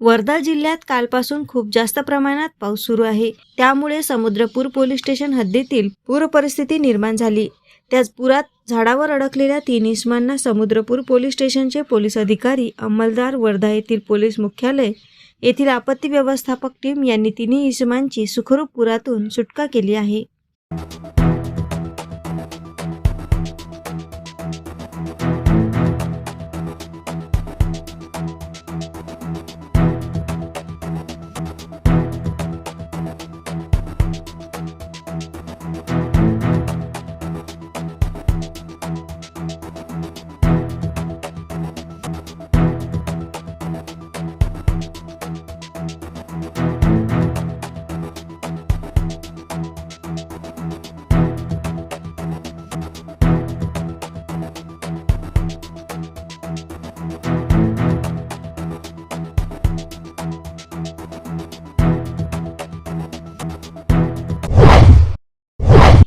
वर्धा जिल्ह्यात कालपासून खूप जास्त प्रमाणात पाऊस सुरू आहे. त्यामुळे समुद्रपूर पोलीस स्टेशन हद्दीतील पूर परिस्थिती निर्माण झाली. त्याच पुरात झाडावर अडकलेल्या तीन इसमांना समुद्रपूर पोलीस स्टेशनचे पोलीस अधिकारी अंमलदार वर्धा येथील पोलीस मुख्यालय येथील आपत्ती व्यवस्थापक टीम यांनी तिन्ही इसमांची सुखरूप पुरातून सुटका केली आहे.